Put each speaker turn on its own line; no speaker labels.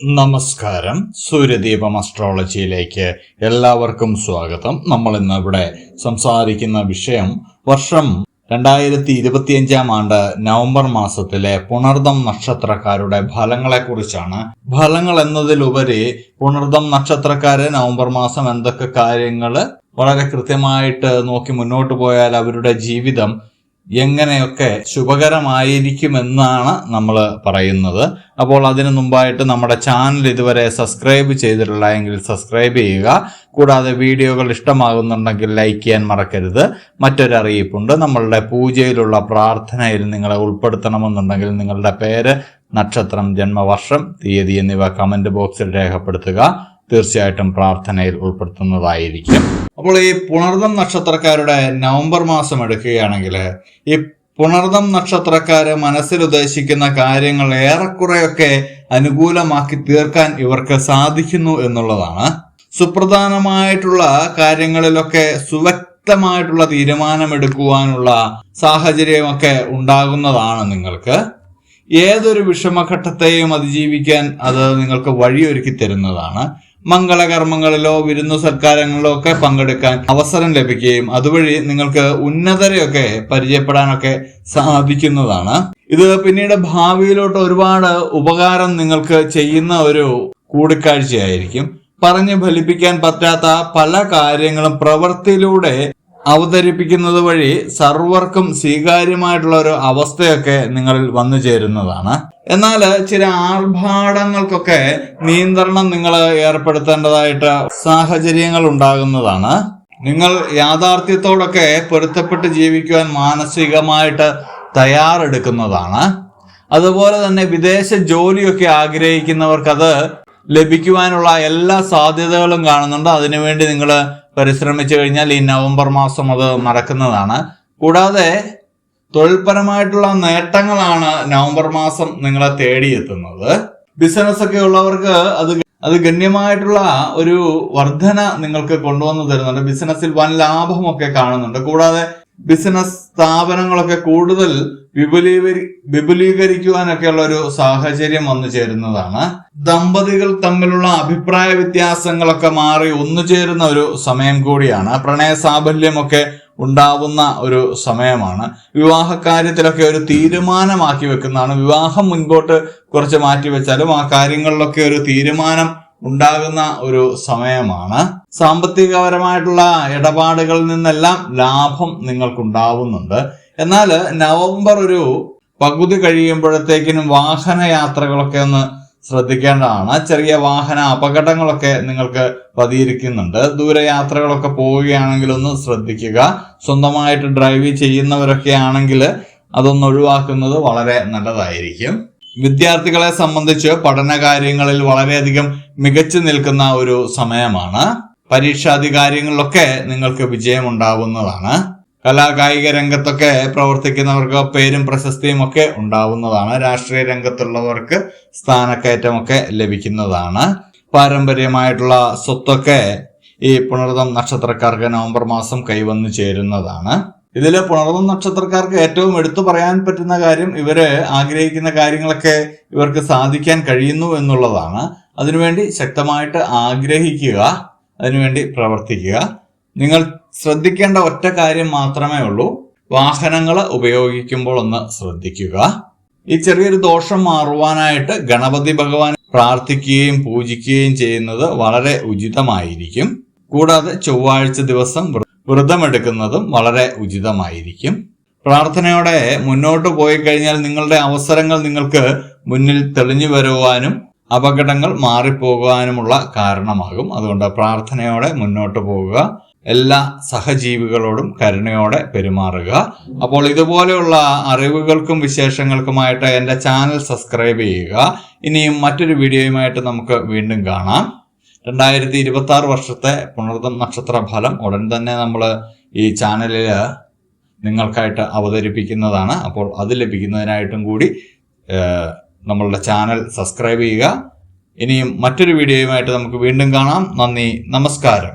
നമസ്കാരം. സൂര്യദീപം അസ്ട്രോളജിയിലേക്ക് എല്ലാവർക്കും സ്വാഗതം. നമ്മൾ ഇന്ന് ഇവിടെ സംസാരിക്കുന്ന വിഷയം വർഷം രണ്ടായിരത്തി ഇരുപത്തിയഞ്ചാം ആണ്ട് നവംബർ മാസത്തിലെ പുണർദം നക്ഷത്രക്കാരുടെ ഫലങ്ങളെക്കുറിച്ചാണ്. ഫലങ്ങൾ എന്നതിലുപരി പുണർദം നക്ഷത്രക്കാര് നവംബർ മാസം എന്തൊക്കെ കാര്യങ്ങൾ വളരെ കൃത്യമായിട്ട് നോക്കി മുന്നോട്ട് പോയാൽ അവരുടെ ജീവിതം എങ്ങനെയൊക്കെ ശുഭകരമായിരിക്കുമെന്നാണ് നമ്മൾ പറയുന്നത്. അപ്പോൾ അതിനു മുമ്പായിട്ട് നമ്മുടെ ചാനൽ ഇതുവരെ സബ്സ്ക്രൈബ് ചെയ്തിട്ടില്ല എങ്കിൽ സബ്സ്ക്രൈബ് ചെയ്യുക. കൂടാതെ വീഡിയോകൾ ഇഷ്ടമാകുന്നുണ്ടെങ്കിൽ ലൈക്ക് ചെയ്യാൻ മറക്കരുത്. മറ്റൊരറിയിപ്പുണ്ട്. നമ്മളുടെ പൂജയിലുള്ള പ്രാർത്ഥനയിൽ നിങ്ങളെ ഉൾപ്പെടുത്തണമെന്നുണ്ടെങ്കിൽ നിങ്ങളുടെ പേര് നക്ഷത്രം ജന്മവർഷം തീയതി എന്നിവ കമന്റ് ബോക്സിൽ രേഖപ്പെടുത്തുക. തീർച്ചയായിട്ടും പ്രാർത്ഥനയിൽ ഉൾപ്പെടുത്തുന്നതായിരിക്കും. അപ്പോൾ ഈ പുണർദം നക്ഷത്രക്കാരുടെ നവംബർ മാസം എടുക്കുകയാണെങ്കിൽ ഈ പുണർദം നക്ഷത്രക്കാര് മനസ്സിൽ ഉദ്ദേശിക്കുന്ന കാര്യങ്ങൾ ഏറെക്കുറെയൊക്കെ അനുകൂലമാക്കി തീർക്കാൻ ഇവർക്ക് സാധിക്കുന്നു എന്നുള്ളതാണ്. സുപ്രധാനമായിട്ടുള്ള കാര്യങ്ങളിലൊക്കെ സുവ്യക്തമായിട്ടുള്ള തീരുമാനമെടുക്കുവാനുള്ള സാഹചര്യമൊക്കെ ഉണ്ടാകുന്നതാണ് നിങ്ങൾക്ക്. ഏതൊരു വിഷമഘട്ടത്തെയും അതിജീവിക്കാൻ അത് നിങ്ങൾക്ക് വഴിയൊരുക്കി തരുന്നതാണ്. മംഗളകർമ്മങ്ങളിലോ വിരുന്നു സൽക്കാരങ്ങളിലോ ഒക്കെ പങ്കെടുക്കാൻ അവസരം ലഭിക്കുകയും അതുവഴി നിങ്ങൾക്ക് ഉന്നതരെയൊക്കെ പരിചയപ്പെടാനൊക്കെ സാധിക്കുന്നതാണ്. ഇത് പിന്നീട് ഭാവിയിലോട്ട് ഒരുപാട് ഉപകാരം നിങ്ങൾക്ക് ചെയ്യുന്ന ഒരു കൂടിക്കാഴ്ചയായിരിക്കും. പറഞ്ഞു ഫലിപ്പിക്കാൻ പറ്റാത്ത പല കാര്യങ്ങളും പ്രവൃത്തിയിലൂടെ അവതരിപ്പിക്കുന്നത് വഴി സർവർക്കും സ്വീകാര്യമായിട്ടുള്ള ഒരു അവസ്ഥയൊക്കെ നിങ്ങളിൽ വന്നു ചേരുന്നതാണ്. എന്നാൽ ചില ആർഭാടങ്ങൾക്കൊക്കെ നിയന്ത്രണം നിങ്ങൾ ഏർപ്പെടുത്തേണ്ടതായിട്ട് സാഹചര്യങ്ങൾ ഉണ്ടാകുന്നതാണ്. നിങ്ങൾ യാഥാർത്ഥ്യത്തോടൊക്കെ പൊരുത്തപ്പെട്ട് ജീവിക്കുവാൻ മാനസികമായിട്ട് തയ്യാറെടുക്കുന്നതാണ്. അതുപോലെ തന്നെ വിദേശ ജോലിയൊക്കെ ആഗ്രഹിക്കുന്നവർക്കത് ലഭിക്കുവാനുള്ള എല്ലാ സാധ്യതകളും കാണുന്നുണ്ട്. അതിനുവേണ്ടി നിങ്ങൾ പരിശ്രമിച്ചു കഴിഞ്ഞാൽ ഈ നവംബർ മാസം അത് നടക്കുന്നതാണ്. കൂടാതെ തൊഴിൽപരമായിട്ടുള്ള നേട്ടങ്ങളാണ് നവംബർ മാസം നിങ്ങളെ തേടിയെത്തുന്നത്. ബിസിനസ് ഒക്കെ ഉള്ളവർക്ക് അത് അത് ഗണ്യമായിട്ടുള്ള ഒരു വർധന നിങ്ങൾക്ക് കൊണ്ടുവന്നു തരുന്നുണ്ട്. ബിസിനസ്സിൽ വൻ ലാഭമൊക്കെ കാണുന്നുണ്ട്. കൂടാതെ ബിസിനസ് സ്ഥാപനങ്ങളൊക്കെ കൂടുതൽ വിപുലീകരി വിപുലീകരിക്കുവാനൊക്കെയുള്ള ഒരു സാഹചര്യം വന്നു ചേരുന്നതാണ്. ദമ്പതികൾ തമ്മിലുള്ള അഭിപ്രായ വ്യത്യാസങ്ങളൊക്കെ മാറി ഒന്നു ചേരുന്ന ഒരു സമയം കൂടിയാണ്. പ്രണയ സാഫല്യമൊക്കെ ഉണ്ടാവുന്ന ഒരു സമയമാണ്. വിവാഹ കാര്യത്തിലൊക്കെ ഒരു തീരുമാനമാക്കി വെക്കുന്നതാണ്. വിവാഹം മുൻപോട്ട് കുറച്ച് മാറ്റി വെച്ചാലും ആ കാര്യങ്ങളിലൊക്കെ ഒരു തീരുമാനം ഉണ്ടാകുന്ന ഒരു സമയമാണ്. സാമ്പത്തികപരമായിട്ടുള്ള ഇടപാടുകളിൽ നിന്നെല്ലാം ലാഭം നിങ്ങൾക്കുണ്ടാവുന്നുണ്ട്. എന്നാൽ നവംബർ ഒരു പകുതി കഴിയുമ്പോഴത്തേക്കിനും വാഹന യാത്രകളൊക്കെ ഒന്ന് ശ്രദ്ധിക്കേണ്ടതാണ്. ചെറിയ വാഹന അപകടങ്ങളൊക്കെ നിങ്ങൾക്ക് പതിയിരിക്കുന്നുണ്ട്. ദൂരയാത്രകളൊക്കെ പോവുകയാണെങ്കിൽ ഒന്ന് ശ്രദ്ധിക്കുക. സ്വന്തമായിട്ട് ഡ്രൈവ് ചെയ്യുന്നവരൊക്കെ ആണെങ്കിൽ അതൊന്ന് ഒഴിവാക്കുന്നത് വളരെ നല്ലതായിരിക്കും. വിദ്യാർത്ഥികളെ സംബന്ധിച്ച് പഠന കാര്യങ്ങളിൽ വളരെയധികം മികച്ചു നിൽക്കുന്ന ഒരു സമയമാണ്. പരീക്ഷാധികാരികളിലൊക്കെ നിങ്ങൾക്ക് വിജയമുണ്ടാവുന്നതാണ്. കലാകായിക രംഗത്തൊക്കെ പ്രവർത്തിക്കുന്നവർക്ക് പേരും പ്രശസ്തിയും ഒക്കെ ഉണ്ടാവുന്നതാണ്. രാഷ്ട്രീയ രംഗത്തുള്ളവർക്ക് സ്ഥാനക്കയറ്റമൊക്കെ ലഭിക്കുന്നതാണ്. പാരമ്പര്യമായിട്ടുള്ള സ്വത്തൊക്കെ ഈ പുണർതം നക്ഷത്രക്കാർക്ക് നവംബർ മാസം കൈവന്നു ചേരുന്നതാണ്. ഇതിൽ പുണർന്ന നക്ഷത്രക്കാർക്ക് ഏറ്റവും എടുത്തു പറയാൻ പറ്റുന്ന കാര്യം ഇവർ ആഗ്രഹിക്കുന്ന കാര്യങ്ങളൊക്കെ ഇവർക്ക് സാധിക്കാൻ കഴിയുന്നു എന്നുള്ളതാണ്. അതിനുവേണ്ടി ശക്തമായിട്ട് ആഗ്രഹിക്കുക അതിനുവേണ്ടി പ്രവർത്തിക്കുക. നിങ്ങൾ ശ്രദ്ധിക്കേണ്ട ഒറ്റ കാര്യം മാത്രമേ ഉള്ളൂ. വാഹനങ്ങൾ ഉപയോഗിക്കുമ്പോൾ ഒന്ന് ശ്രദ്ധിക്കുക. ഈ ചെറിയൊരു ദോഷം മാറുവാനായിട്ട് ഗണപതി ഭഗവാൻ പ്രാർത്ഥിക്കുകയും പൂജിക്കുകയും ചെയ്യുന്നത് വളരെ ഉചിതമായിരിക്കും. കൂടാതെ ചൊവ്വാഴ്ച ദിവസം വ്രതമെടുക്കുന്നതും വളരെ ഉചിതമായിരിക്കും. പ്രാർത്ഥനയോടെ മുന്നോട്ട് പോയി കഴിഞ്ഞാൽ നിങ്ങളുടെ അവസരങ്ങൾ നിങ്ങൾക്ക് മുന്നിൽ തെളിഞ്ഞു വരുവാനും അപകടങ്ങൾ മാറിപ്പോകാനുമുള്ള കാരണമാകും. അതുകൊണ്ട് പ്രാർത്ഥനയോടെ മുന്നോട്ട് പോകുക എല്ലാ സഹജീവികളോടും കരുണയോടെ പെരുമാറുക. അപ്പോൾ ഇതുപോലെയുള്ള അറിവുകൾക്കും വിശേഷങ്ങൾക്കുമായിട്ട് എന്റെ ചാനൽ സബ്സ്ക്രൈബ് ചെയ്യുക. ഇനിയും മറ്റൊരു വീഡിയോയുമായിട്ട് നമുക്ക് വീണ്ടും കാണാം. രണ്ടായിരത്തി ഇരുപത്തി ആറ് വർഷത്തെ പുണർദം നക്ഷത്ര ഫലം ഉടൻ തന്നെ നമ്മൾ ഈ ചാനലിൽ നിങ്ങൾക്കായിട്ട് അവതരിപ്പിക്കുന്നതാണ്. അപ്പോൾ അത് ലഭിക്കുന്നതിനായിട്ടും കൂടി നമ്മളുടെ ചാനൽ സബ്സ്ക്രൈബ് ചെയ്യുക. ഇനിയും മറ്റൊരു വീഡിയോയുമായിട്ട് നമുക്ക് വീണ്ടും കാണാം. നന്ദി നമസ്കാരം.